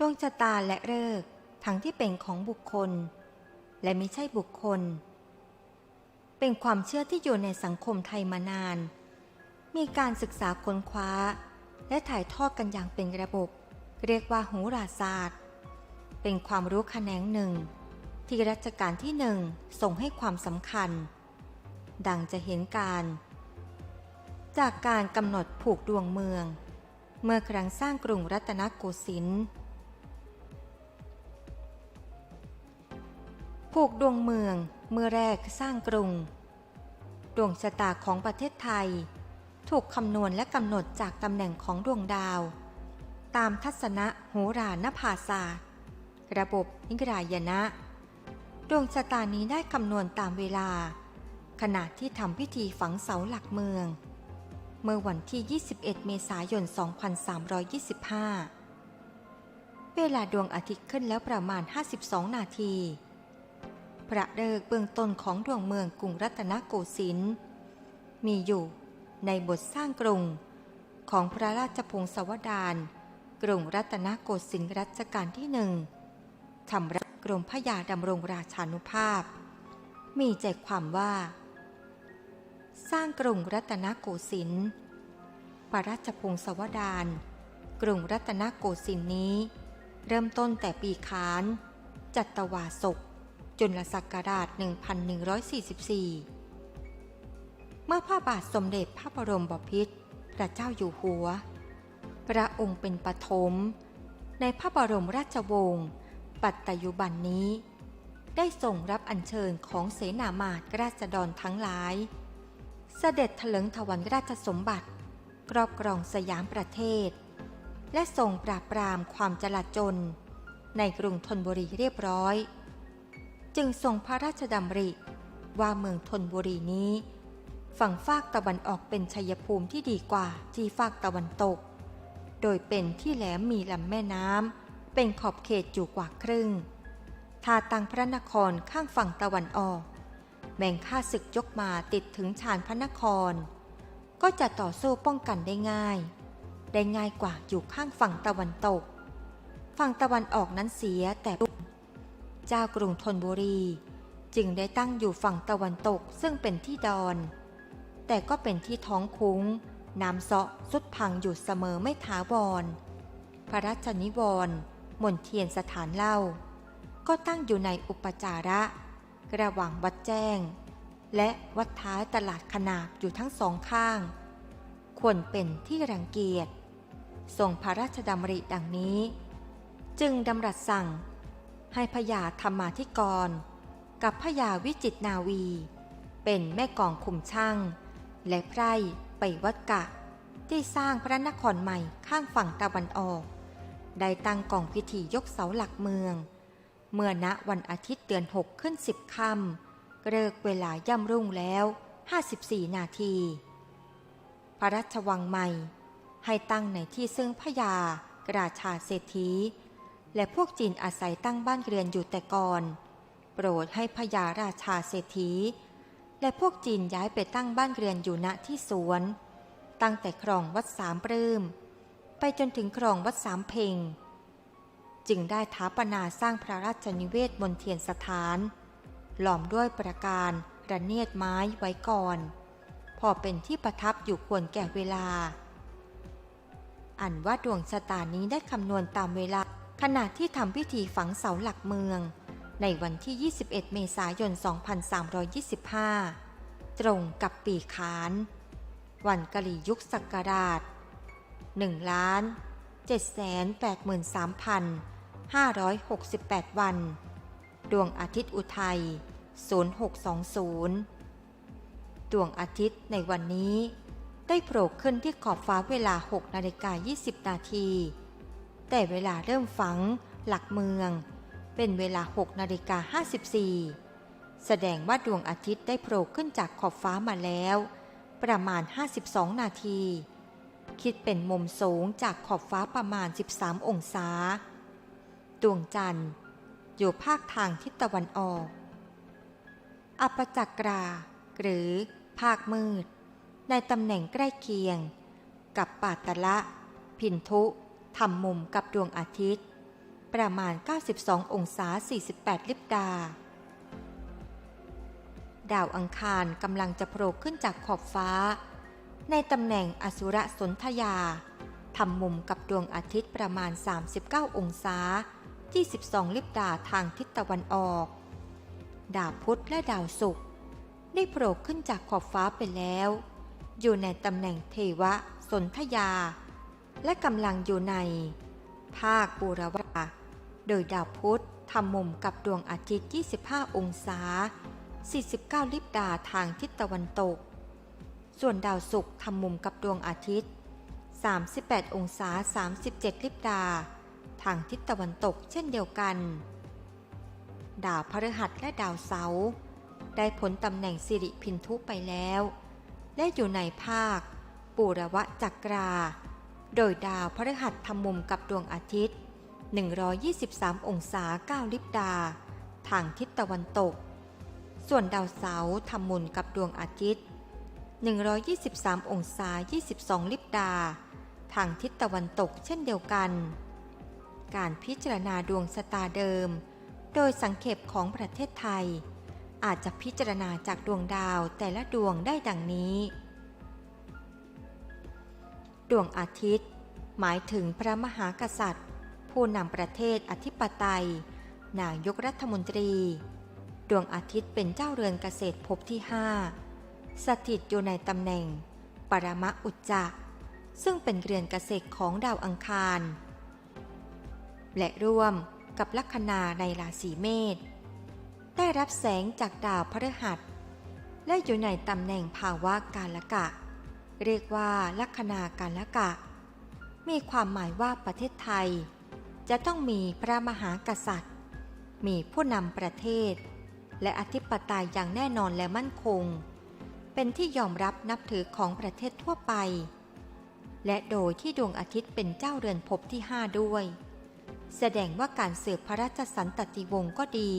ดวงชะตาและฤกษ์ทั้งที่เป็นของบุคคล และไม่ใช่บุคคล เป็นความเชื่อที่อยู่ในสังคมไทยมานาน มีการศึกษาค้นคว้า และถ่ายทอดกันอย่างเป็นระบบ เรียกว่าโหราศาสตร์ เป็นความรู้แขนงหนึ่ง ที่รัชกาลที่หนึ่งส่งให้ความสำคัญ ดังจะเห็นการ จากการกำหนดผูกดวงเมือง เมื่อครั้งสร้างกรุงรัตนโกสินทร์ ผูกดวงเมืองเมื่อแรกสร้างกรุง ดวงชะตาของประเทศไทย ถูกคำนวณและกำหนดจากตำแหน่งของดวงดาว ตามทัศนะโหรานภาศาสตร์ ระบบนิกรายนะ ดวงชะตานี้ได้คำนวณตามเวลา ขณะที่ทำพิธีฝังเสาหลักเมือง เมื่อวันที่ 21 เมษายน 2325 เวลาดวงอาทิตย์ขึ้นแล้วประมาณ 52 นาที พระเลิกเบื้องต้นของดวงเมืองกรุงรัตนโกสินทร์มีอยู่ในบทสร้างกรุง ของพระราชพงศาวดารกรุงรัตนโกสินทร์รัชกาลที่หนึ่งทำรัฐกรมพระยาดำรงราชานุภาพ มีใจความว่า สร้างกรุงรัตนโกสินทร์พระราชพงศาวดารกรุงรัตนโกสินทร์นี้ เริ่มต้นแต่ปีขาน จัตวาศก จุลศักราช 1144 เมื่อพระบาทสมเด็จพระบรมบพิตรพระเจ้าอยู่หัว พระองค์เป็นปฐมในพระบรมราชวงศ์ปัจจุบันนี้ ได้ส่งรับอัญเชิญของเสนามาตรราษฎรทั้งหลาย เสด็จถลิงถวันราชสมบัติ ครอบครองสยามประเทศ และทรงปราบปรามความจลาจลในกรุงธนบุรีเรียบร้อย จึงทรงพระราชดำริ ว่าเมืองธนบุรีนี้ ฝั่งฝากตะวันออกเป็นชัยภูมิที่ดีกว่าที่ฝากตะวันตก โดยเป็นที่แหลมมีลำแม่น้ำเป็นขอบเขตอยู่กว่าครึ่งทาตังพระนครข้างฝั่งตะวันออกแบ่งค่าศึกยกมาติดถึงชานพระนคร ก็จะต่อสู้ป้องกันได้ง่าย ได้ง่ายกว่าอยู่ข้างฝั่งตะวันตก ฝั่งตะวันออกนั้นเสียแต่ เจ้ากรุงธนบุรี จึงได้ตั้งอยู่ฝั่งตะวันตกซึ่งเป็นที่ดอน แต่ก็เป็นที่ท้องคุ้ง น้ำเซาะสุดพังอยู่เสมอไม่ถาวร พระราชนิวรมนเทียนสถานเล่า ก็ตั้งอยู่ในอุปจาระระหว่างวัดแจ้ง และวัดท้ายตลาดขนาบอยู่ทั้งสองข้าง ควรเป็นที่รังเกียจทรงพระราชดำริดังนี้ จึงดำรัสสั่ง ให้พญาธรรมาธิกร กับพญาวิจิตนาวี เป็นแม่กองคุมช่าง และไพร่ไปวัดกะ ที่สร้างพระนครใหม่ข้างฝั่งตะวันออก ได้ตั้งกองพิธียกเสาหลักเมือง เมื่อณวันอาทิตย์เดือนหกขึ้นสิบค่ำเลิกเวลาย่ำรุ่งแล้ว 54 นาที พระราชวังใหม่ ให้ตั้งในที่ซึ่งพญากราชาเศรษฐี และพวกจีนอาศัยตั้งบ้านเรือนอยู่แต่ก่อน โปรดให้พญาราชาเศรษฐี และพวกจีนย้ายไปตั้งบ้านเรือนอยู่ณที่สวน ตั้งแต่ครองวัดสามปลื้มไปจนถึงครองวัดสามเพงจึงได้ท้าปนาสร้างพระราชนิเวศบนเทียนสถาน หล้อมด้วยประการระเนียดไม้ไว้ก่อน พอเป็นที่ประทับอยู่ควรแก่เวลา อันว่าดวงชะตานี้ได้คำนวณตามเวลา ขณะที่ทำพิธีฝังเสาหลักเมือง ในวันที่ 21 เมษายน 2325 ตรงกับปีขาน วันกะลียุคศักราช1ล้าน783,568 วัน ดวงอาทิตย์อุทัย 0620 ดวงอาทิตย์ในวันนี้ ได้โผล่ขึ้นที่ขอบฟ้าเวลา 6 นาฬิกา 20 นาที แต่เวลาเริ่มฝังหลักเมือง เป็นเวลา6นาฬิกา54 แสดงว่าดวงอาทิตย์ได้โผล่ขึ้นจากขอบฟ้ามาแล้ว ประมาณ 52 นาที คิดเป็นมุมสูงจากขอบฟ้าประมาณ 13 องศา ดวงจันทร์ อยู่ภาคทางทิศตะวันออก อัปจักรา หรือภาคมืด ในตำแหน่งใกล้เคียง กับปาตละ พินทุ ทำมุมกับดวงอาทิตย์ ประมาณ 92 องศา 48 ลิบดา ดาวอังคารกำลังจะโผล่ขึ้นจากขอบฟ้า ในตำแหน่งอสุรสนธยาทำมุมกับดวงอาทิตย์ประมาณ 39 องศา 22 ลิบดาทางทิศตะวันออก ดาวพุธและดาวศุกร์ได้โผล่ขึ้นจากขอบฟ้าไปแล้ว อยู่ในตำแหน่งเทวะ สนธยา และกำลังอยู่ใน ภาคบูรวาโดยดาวพุธทำมุมกับดวงอาทิตย์ 25 องศา 49 ลิบดาทางทิศตะวันตก ส่วนดาวศุกร์ทำมุมกับดวงอาทิตย์ 38 องศา 37 ลิบดา ทางทิศตะวันตกเช่นเดียวกัน ดาวพฤหัสและดาวเสาร์ได้ผลตำแหน่งสิริพินทุไปแล้ว และอยู่ในภาค ปูรวะจักรา โดยดาวพฤหัสทำมุมกับดวงอาทิตย์ 123 องศา 9 ลิบดา ทางทิศตะวันตก ส่วนดาวเสาร์ทำมุมกับดวงอาทิตย์ 123 องศา 22 ลิบดา ทางทิศตะวันตกเช่นเดียวกัน การพิจารณาดวงสตาร์เดิม โดยสังเขปของประเทศไทย อาจจะพิจารณาจากดวงดาวแต่ละดวงได้ดังนี้ ดวงอาทิตย์ หมายถึงพระมหากษัตริย์ ผู้นำประเทศอธิปไตย นายกรัฐมนตรี ดวงอาทิตย์เป็นเจ้าเรือนเกษตรภพที่5สถิตอยู่ในตำแหน่ง ปรมะอุจจะซึ่งเป็นเรือนเกษตรของดาวอังคาร และร่วมกับลัคนาในราศีเมษได้รับแสงจากดาวพฤหัส และอยู่ในตำแหน่งภาวะกาลกะ เรียกว่าลัคนาการละกะ มีความหมายว่าประเทศไทย จะต้องมีพระมหากษัตริย์ มีผู้นำประเทศ และอธิปไตยอย่างแน่นอนและมั่นคง เป็นที่ยอมรับนับถือของประเทศทั่วไป และโดยที่ดวงอาทิตย์เป็นเจ้าเรือนภพที่5ด้วย แสดงว่าการสืบพระราชสันตติวงศ์ก็ดี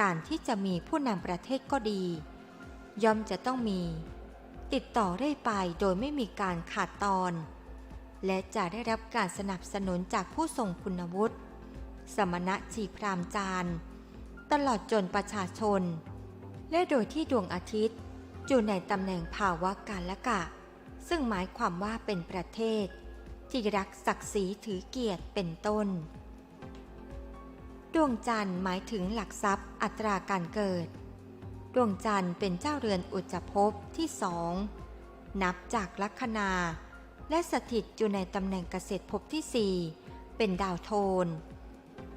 การที่จะมีผู้นำประเทศก็ดี ย่อมจะต้องมี ติดต่อเรื่อยไปโดยไม่มีการขาดตอน และจะได้รับการสนับสนุนจากผู้ทรงคุณวุฒิ สมณะจีพรามจารย์ตลอดจนประชาชน และโดยที่ดวงอาทิตย์อยู่ในตำแหน่งภาวะการละกะ ซึ่งหมายความว่าเป็นประเทศ ที่รักศักดิ์ศรีถือเกียรติเป็นต้น ดวงจันทร์หมายถึงหลักทรัพย์อัตราการเกิด ดวงจันทร์เป็นเจ้าเรือนอุจจภพที่สองนับจากลัคนา และสถิตอยู่ในตำแหน่งเกษตรภพที่สี่เป็นดาวโทน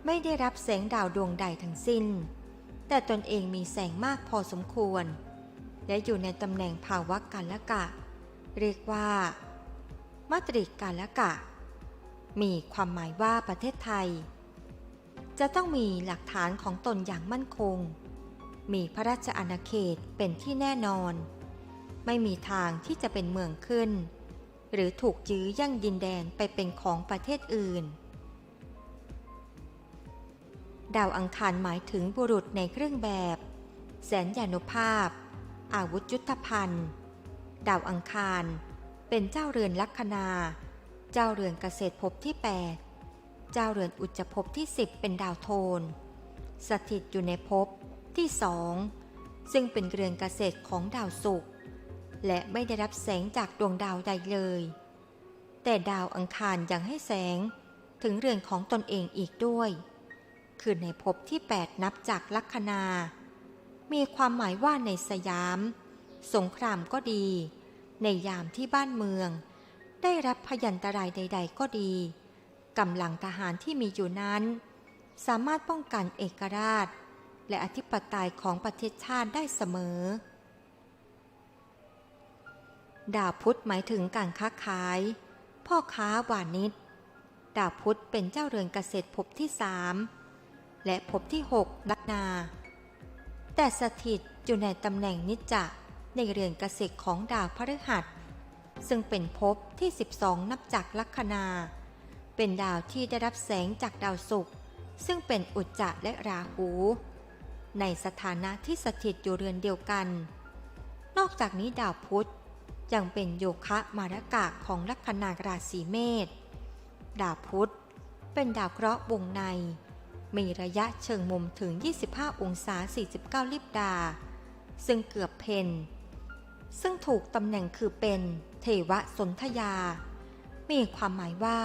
ไม่ได้รับแสงดาวดวงใดทั้งสิ้น แต่ตนเองมีแสงมากพอสมควร และอยู่ในตำแหน่งภาวะกาลกะ เรียกว่ามาตริกาลกะ มีความหมายว่าประเทศไทย จะต้องมีหลักฐานของตนอย่างมั่นคง มีพระราชอาณาเขตเป็นที่แน่นอน ไม่มีทางที่จะเป็นเมืองขึ้น หรือถูกยื้อย่างดินแดนไปเป็นของประเทศอื่น ดาวอังคารหมายถึงบุรุษในเครื่องแบบ แสนยานุภาพ อาวุธยุทธภัณฑ์ ดาวอังคาร เป็นเจ้าเรือนลัคนา เจ้าเรือนเกษตรภพที่ 8 เจ้าเรือนอุจจภพที่ 10 เป็นดาวโทน สถิตอยู่ในภพ ที่สองซึ่งเป็นเรือนเกษตรของดาวศุกร์และไม่ได้รับแสงจากดวงดาวใดเลย แต่ดาวอังคารยังให้แสงถึงเรือนของตนเองอีกด้วย คือในภพที่ 8 นับจากลัคนา มีความหมายว่าในสยาม สงครามก็ดี ในยามที่บ้านเมือง ได้รับพยันตรายใด ๆ ก็ดีกำลังทหารที่มีอยู่นั้น สามารถป้องกันเอกราช และอธิปไตยของประเทศชาติได้เสมอ ดาวพุธหมายถึงการค้าขาย พ่อค้าวานิชดาวพุธเป็นเจ้าเรือนเกษตรภพที่สามและภพที่หกลัคนา แต่สถิตอยู่ในตำแหน่งนิจจะในเรือนเกษตรของดาวพฤหัส ซึ่งเป็นภพที่ 12 นับจากลัคนา เป็นดาวที่ได้รับแสงจากดาวศุกร์ซึ่งเป็นอุจจะและราหู ในสถานะที่สถิตอยู่เรือนเดียวกัน นอกจากนี้ดาวพุธยังเป็นโยคะมารกะของลัคนาราศีเมษ ดาวพุธเป็นดาวเคราะห์วงใน มีระยะเชิงมุมถึง 25 องศา 49 ลิบดา ซึ่งเกือบเพนซึ่งถูกตำแหน่งคือเป็นเทวสนธยา มีความหมายว่า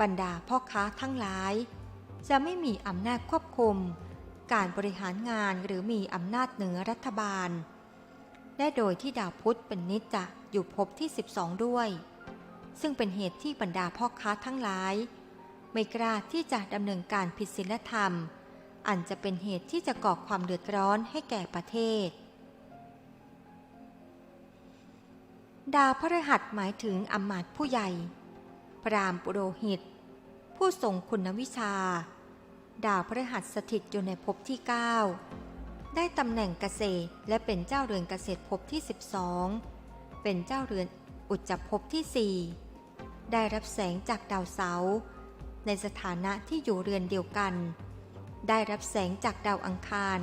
บรรดาพ่อค้าทั้งหลาย จะไม่มีอำนาจควบคุม การบริหารงานหรือมีอำนาจเหนือรัฐบาล และโดยที่ดาวพุธเป็นนิจจะอยู่ภพที่ 12 ด้วย ซึ่งเป็นเหตุที่บรรดาพ่อค้าทั้งหลาย ไม่กล้าที่จะดำเนินการผิดศีลธรรม อันจะเป็นเหตุที่จะก่อความเดือดร้อนให้แก่ประเทศ ดาวพฤหัสหมายถึงอำมาตย์ผู้ใหญ่ พรามปุโรหิต ผู้ทรงคุณวิชา ดาวพฤหัสสถิตอยู่ในภพที่ 9 ได้ตำแหน่งเกษตรและเป็นเจ้าเรือนเกษตรภพที่ 12 เป็นเจ้าเรือนอุจจภพที่ 4 ได้รับแสงจากดาวเสาร์ในสถานะที่อยู่เรือนเดียวกัน ได้รับแสงจากดาวอังคาร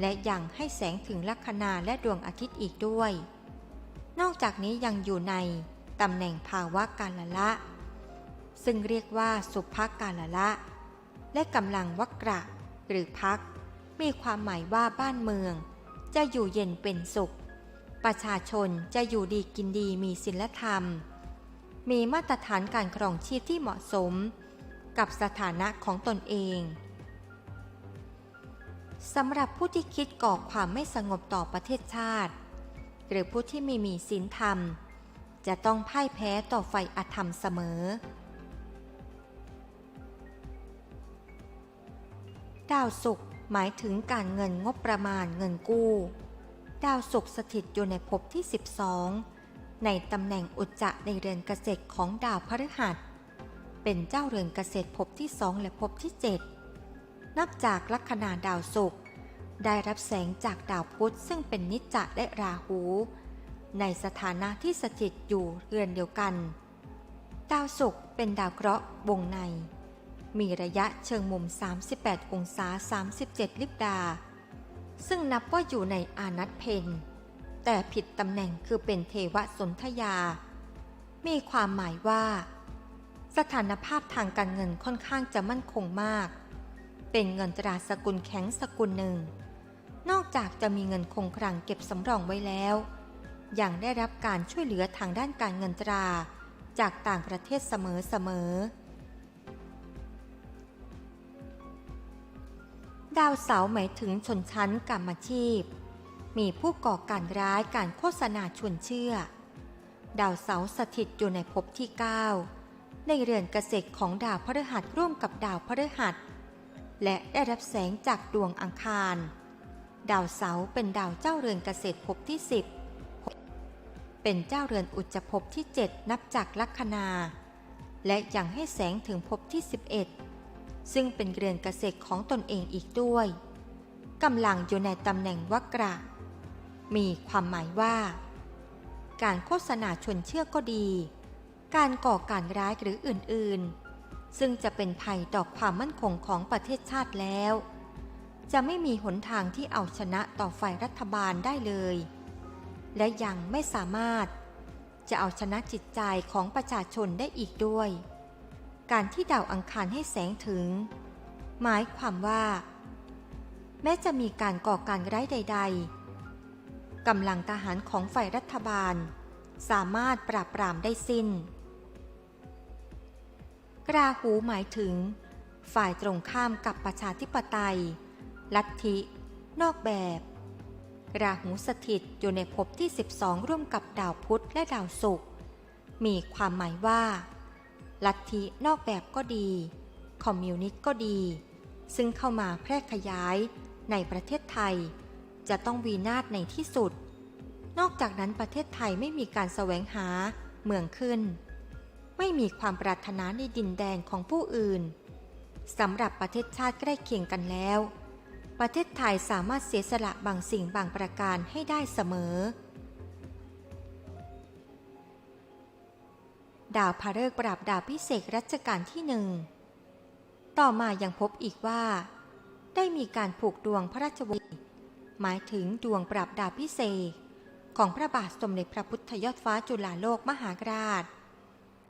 และยังให้แสงถึงลัคนาและดวงอาทิตย์อีกด้วย นอกจากนี้ยังอยู่ในตำแหน่งภาวะกาลละ ซึ่งเรียกว่าสุภกาลละ และกำลังวักระหรือพัก มีความหมายว่าบ้านเมือง จะอยู่เย็นเป็นสุข ประชาชนจะอยู่ดีกินดีมีศีลธรรม มีมาตรฐานการครองชีพที่เหมาะสม กับสถานะของตนเองสำหรับผู้ที่คิดก่อความไม่สงบต่อประเทศชาติ หรือผู้ที่ไม่มีศีลธรรม จะต้องพ่ายแพ้ต่อไฟอธรรมเสมอ ดาวศุกร์หมายถึงการเงินงบประมาณเงินกู้ ดาวศุกร์สถิตอยู่ในภพที่ 12 ในตำแหน่งอุจจะในเรือนเกษตรของดาวพฤหัส เป็นเจ้าเรือนเกษตรภพที่สองและภพที่ 7 นับจากลัคนาดาวศุกร์ได้รับแสงจากดาวพุธซึ่งเป็นนิจจะและราหู ในสถานะที่สถิตอยู่เรือนเดียวกัน ดาวศุกร์เป็นดาวเคราะห์วงใน มีระยะเชิงมุม 38 องศา 37 ลิบดา ซึ่งนับว่าอยู่ในอานัตเพนแต่ผิดตำแหน่งคือเป็นเทวสนธยา มีความหมายว่า สถานภาพทางการเงินค่อนข้างจะมั่นคงมาก เป็นเงินตราสกุลแข็งสกุลหนึ่ง นอกจากจะมีเงินคงคลังเก็บสำรองไว้แล้ว ยังได้รับการช่วยเหลือทางด้านการเงินตราจากต่างประเทศเสมอๆ ดาวเสาร์หมายถึงชนชั้นกรรมชีพ มีผู้ก่อการร้ายการโฆษณาชวนเชื่อ ดาวเสาร์สถิตอยู่ในภพที่ 9 ในเรือนเกษตรของดาวพฤหัสร่วมกับดาวพฤหัส และได้รับแสงจากดวงอังคาร ดาวเสาร์เป็นดาวเจ้าเรือนเกษตรภพที่ 10 เป็นเจ้าเรือนอุจจภพที่ 7 นับจากลัคนา และยังให้แสงถึงภพที่ 11 ซึ่งเป็นเรือนเกษตรของตนเองอีกด้วยกำลังอยู่ในตำแหน่งวักระ มีความหมายว่า การโฆษณาชวนเชื่อก็ดี การก่อการร้ายหรืออื่นๆ ซึ่งจะเป็นภัยต่อความมั่นคงของประเทศชาติแล้ว จะไม่มีหนทางที่เอาชนะต่อฝ่ายรัฐบาลได้เลย และยังไม่สามารถจะเอาชนะจิตใจของประชาชนได้อีกด้วย การที่ดาวอังคารให้แสงถึง หมายความว่า แม้จะมีการก่อการร้ายใด ๆกำลังทหารของฝ่ายรัฐบาล สามารถปราบปรามได้สิ้น กราหูหมายถึง ฝ่ายตรงข้ามกับประชาธิปไตย ลัทธิ นอกแบบราหูสถิตอยู่ในภพที่ 12 ร่วมกับดาวพุธและดาวศุกร์มีความหมายว่า ลัทธินอกแบบก็ดี คอมมิวนิสต์ก็ดี ซึ่งเข้ามาแพร่ขยายในประเทศไทย จะต้องวีนาศในที่สุด นอกจากนั้นประเทศไทยไม่มีการแสวงหาเมืองขึ้น ไม่มีความปรารถนาในดินแดนของผู้อื่นสำหรับประเทศชาติใกล้เคียงกันแล้ว ประเทศไทยสามารถเสียสละบางสิ่งบางประการให้ได้เสมอ ดาวพาฤกษ์ปราบดาวพิเศษรัชกาลที่หนึ่ง ต่อมายังพบอีกว่า ได้มีการผูกดวงพระราชวงศ์หมายถึงดวงปราบดาวพิเศษ ของพระบาทสมเด็จพระพุทธยอดฟ้าจุฬาโลกมหาราช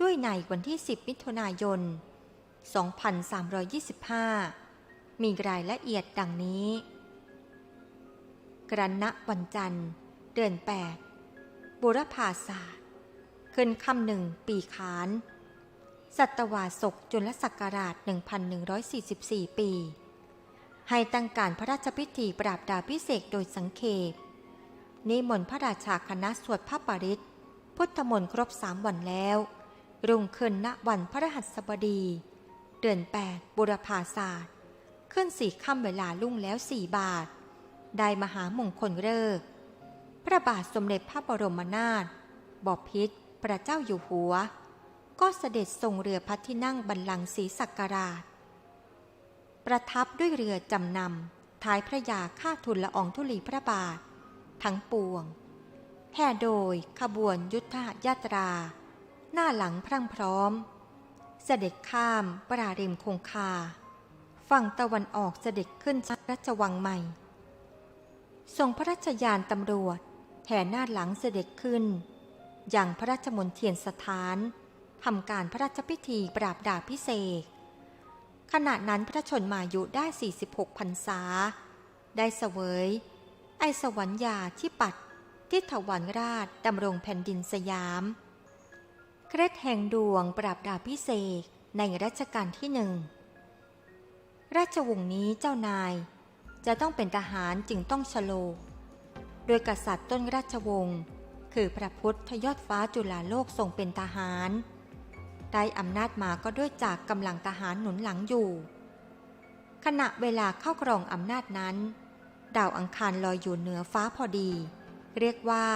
ด้วยในวันที่ 10 มิถุนายน 2325 มีรายละเอียดดังนี้ กรันณวันจันทร์ เดือน 8 บุรพาศาสตร์ ขึ้นคำหนึ่งปีขาน สัตวาศกจุลศักราช 1144 ปี ให้ตั้งการพระราชพิธีปราบดาพิเศษโดยสังเขปนิมนต์พระราชาคณะสวดพระปริตพุทธมนต์ครบสามวันแล้ว รุ่งขึ้นณวันพระรหัสบดี เดือน 8 บุรพาศาสตร์ ขึ้นสี่ค่ำเวลาลุ่งแล้วสี่บาท ได้มหามงคลเลิก พระบาทสมเด็จพระบรมนาถบพิตร พระเจ้าอยู่หัว ก็เสด็จทรงเรือพัที่นั่งบัลลังก์ศรีสักการาช ประทับด้วยเรือจำนำท้ายพระยาค่าทุนละอองธุลีพระบาท ทั้งปวงแห่โดยขบวนยุทธยาตรา หน้าหลังพรั่งพร้อม เสด็จข้ามปราริมคงคา ฝั่งตะวันออกเสด็จขึ้นชัราชวังใหม่ ทรงพระราชยานตำรวจแห่หน้าหลังเสด็จขึ้น อย่างพระราชมนเทียนสถานทำการพระราชพิธีปราบดาพิเศษกขณะนั้นพระชนมายุได้ 46พรรษา ได้เสวย ไอสวรรยาที่ปัดที่ถวันราชดำรงแผ่นดินสยาม เคร็ดแห่งดวงปราบดาพิเศษกในรัชกาลที่หนึ่ง ราชวงศ์นี้เจ้านายจะต้องเป็นทหารจึงต้องชโล โดยกษัตริย์ต้นราชวงศ์ คือพระพุทธยอดฟ้าจุฬาโลกทรงเป็นทหาร ได้อำนาจมาก็ด้วยจากกำลังทหารหนุนหลังอยู่ ขณะเวลาเข้าครองอำนาจนั้น ดาวอังคารลอยอยู่เหนือฟ้าพอดี เรียกว่า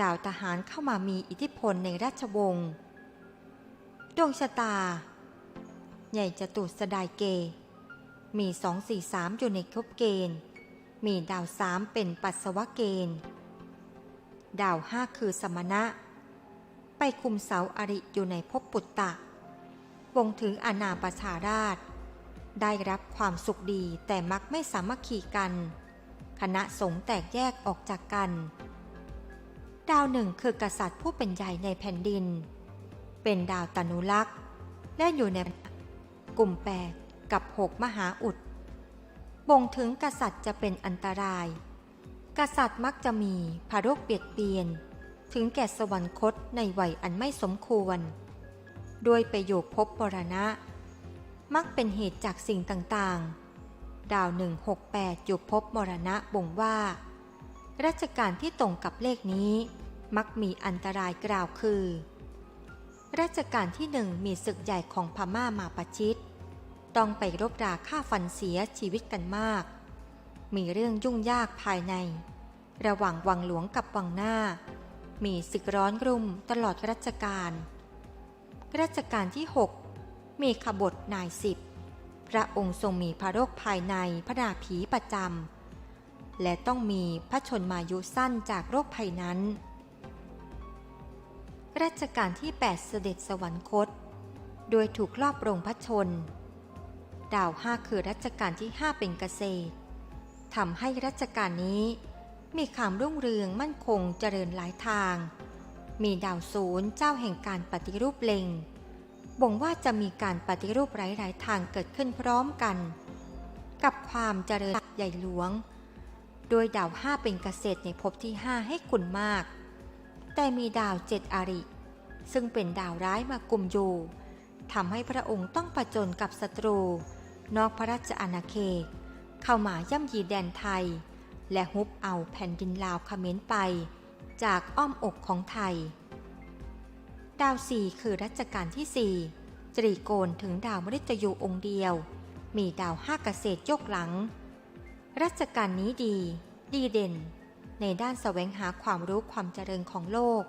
ดาวทหารเข้ามามีอิทธิพลในราชวงศ์ดวงชะตา ใหญ่จตุสดายเก มีสองสี่สามอยู่ในครบเกณฑ์ มีดาวสามเป็นปัสสาวะเกณฑ์ ดาวห้าคือสมณะ ไปคุมเสาอริอยู่ในภพปุตตะ วงถึงอนาประชาราช ได้รับความสุขดีแต่มักไม่สามัคคีกัน คณะสงฆ์แตกแยกออกจากกัน ดาวหนึ่งคือกษัตริย์ผู้เป็นใหญ่ในแผ่นดิน เป็นดาวตนุลักษ์และอยู่ในกลุ่มแปดกับหกมหาอุดบ่งถึงกษัตริย์จะเป็นอันตราย กษัตริย์มักจะมีพารกเปียดเปียน ถึงแก่สวรรคตในวัยอันไม่สมควร ด้วยไปอยู่พบปรณะ มักเป็นเหตุจากสิ่งต่างๆ ดาว 168อยู่พบมรณะบ่งว่า รัชกาลที่ตรงกับเลขนี้ มักมีอันตรายกล่าวคือ รัชกาลที่หนึ่งมีศึกใหญ่ของพม่ามาประชิด ต้องไปรบราฆ่าฟันเสียชีวิตกันมาก มีเรื่องยุ่งยากภายใน ระหว่างวังหลวงกับวังหน้า มีศึกร้อนรุ่มตลอดรัชกาลรัชกาลที่ 6 มีขบฏนายสิบพระองค์ทรงมีพระโรคภายในพระดาผีประจำและต้องมีพระชนมายุสั้นจากโรคภัยนั้น รัชกาลที่ 8 เสด็จสวรรคต โดยถูกลอบโรงพระชน ดาวห้าคือรัชกาลที่ 5 เป็นเกษตร ทำให้รัชกาลนี้ มีความรุ่งเรืองมั่นคงเจริญหลายทาง มีดาวศูนย์เจ้าแห่งการปฏิรูปเล็ง บ่งว่าจะมีการปฏิรูปหลายๆทางเกิดขึ้นพร้อมกัน กับความเจริญใหญ่หลวง โดยดาวห้าเป็นเกษตรในภพที่ห้าให้คุณมาก แต่มีดาวเจ็ดอาริ ซึ่งเป็นดาวร้ายมากลุ่มอยู่ทำให้พระองค์ต้องประจนกับศัตรู นอกพระราชอาณาเขต เข้ามาย่ำยีแดนไทย และฮุบเอาแผ่นดินลาวเขมรไป จากอ้อมอกของไทย ดาวสี่คือรัชกาลที่สี่ตรีโกณถึงดาวมฤตยูองค์เดียว มีดาวห้าเกษตรยกหลัง รัชกาลนี้ดี ดีเด่น ในด้านแสวงหาความรู้ความเจริญของโลก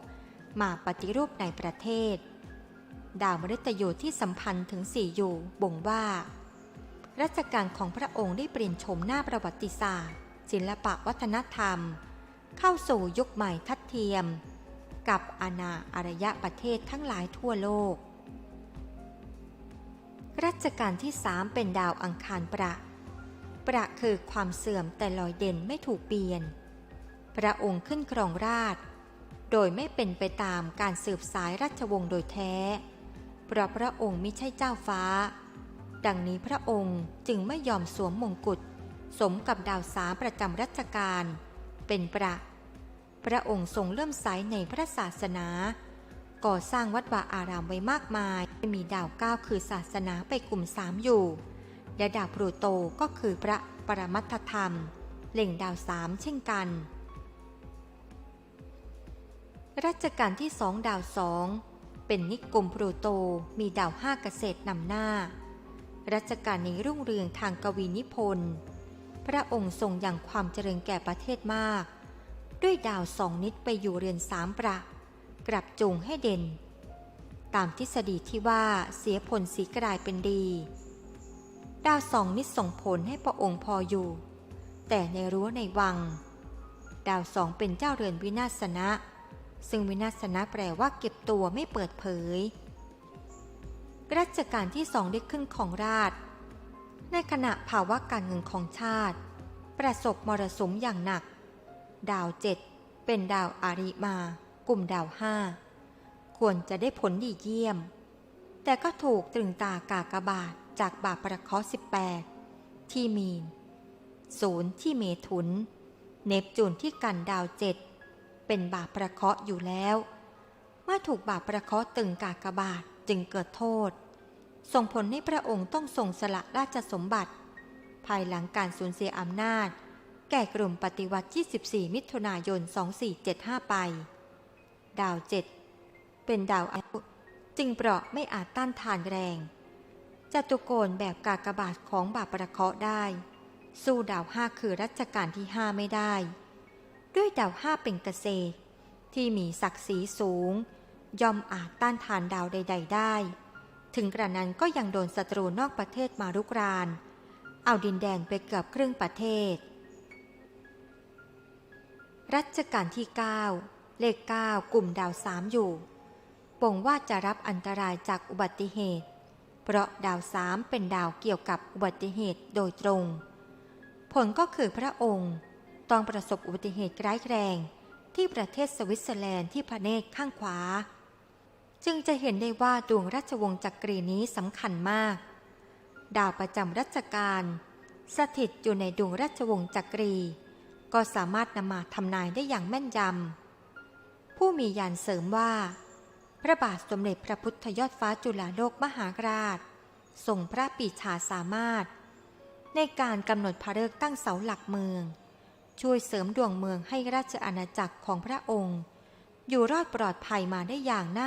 มาปฏิรูปในประเทศ ดาวมฤตยูที่สัมพันธ์ถึงสี่อยู่บ่งว่า รัชกาลของพระองค์ได้เปลี่ยนโฉมหน้าประวัติศาสตร์ ศิลปะวัฒนธรรม เข้าสู่ยุคใหม่ทัดเทียม กับอาณาอารยประเทศทั้งหลายทั่วโลก รัชกาลที่สามเป็นดาวอังคารประ ประคือความเสื่อมแต่ลอยเด่นไม่ถูกเปลี่ยน พระองค์ขึ้นครองราชโดยไม่เป็นไปตามการสืบสายราชวงศ์โดยแท้ เพราะพระองค์ไม่ใช่เจ้าฟ้า ดังนี้พระองค์จึงไม่ยอมสวมมงกุฎ สมกับดาวสามประจำรัชกาลเป็นประ พระองค์ทรงเลื่อมใสในพระศาสนา ก่อสร้างวัดวาอารามไว้มากมาย มีดาวเก้าคือศาสนาไปกลุ่มสามอยู่ และดาวพลูโตก็คือพระปรมัตถธรรม เล่งดาวสามเช่นกัน รัชกาลที่สองดาวสองเป็นนิกรมพลูโตมีดาวห้าเกษตรนำหน้า รัชกาลนี้รุ่งเรืองทางกวีนิพนธ์ พระองค์ทรงอย่างความเจริญแก่ประเทศมาก ด้วยดาวสองนิดไปอยู่เรือนสามประ กลับจูงให้เด่น ตามทฤษฎีที่ว่าเสียผลสีกลายเป็นดี ดาวสองนิดส่งผลให้พระองค์พออยู่ แต่ในรั้วในวัง ดาวสองเป็นเจ้าเรือนวินาศนะ ซึ่งวินาศนะแปลว่าเก็บตัวไม่เปิดเผย รัชกาลที่สองได้ขึ้นของราช ในขณะภาวะการเงินของชาติ ประสบมรสุมอย่างหนัก ดาวเจ็ดเป็นดาวอาริมา กลุ่มดาวห้าควรจะได้ผลดีเยี่ยม แต่ก็ถูกตรึงตากากบาทจากบาปประเคราะห์18ที่มีนศูนย์ที่เมถุน เนปจูนที่กันดาวเจ็ดเป็นบาปประเคาะอยู่แล้ว เมื่อถูกบาปประเคาะตึงกากบาท จึงเกิดโทษ ส่งผลให้พระองค์ต้องทรงสละราชสมบัติ ภายหลังการสูญเสียอำนาจ แก่กลุ่มปฏิวัติ 24 มิถุนายน 2475 ไป ดาวเจ็ดเป็นดาวอายุจึงเปราะไม่อาจต้านทานแรงจตุโกนแบบกากบาทของบาปประเคาะได้ สู้ดาวห้าคือรัชกาลที่ห้าไม่ได้ ด้วยดาวห้าเป็นเกษตร ที่มีศักดิ์ศรีสูง ย่อมอาจต้านทานดาวใด ๆ ได้ ถึงกระนั้นก็ยังโดนศัตรูนอกประเทศมารุกราน เอาดินแดนไปเกือบครึ่งประเทศ รัชกาลที่ 9 เลข 9 กลุ่มดาวสามอยู่ป่งว่าจะรับอันตรายจากอุบัติเหตุ เพราะดาวสามเป็นดาวเกี่ยวกับอุบัติเหตุโดยตรง ผลก็คือพระองค์ต้องประสบอุบัติเหตุร้ายแรงที่ประเทศสวิตเซอร์แลนด์ที่พระเนตรข้างขวา จึงจะเห็นได้ว่าดวงราชวงศ์จักรีนี้สำคัญมาก ดาวประจำรัชกาลสถิตอยู่ในดวงราชวงศ์จักรี ก็สามารถนำมาทำนายได้อย่างแม่นยำ ผู้มียานเสริมว่า พระบาทสมเด็จพระพุทธยอดฟ้าจุฬาโลกมหาราชทรงพระปีชาสามารถ ในการกำหนดพระฤกษ์ตั้งเสาหลักเมือง ช่วยเสริมดวงเมืองให้ราชอาณาจักรของพระองค์ อยู่รอดปลอดภัยมาได้อย่างน่า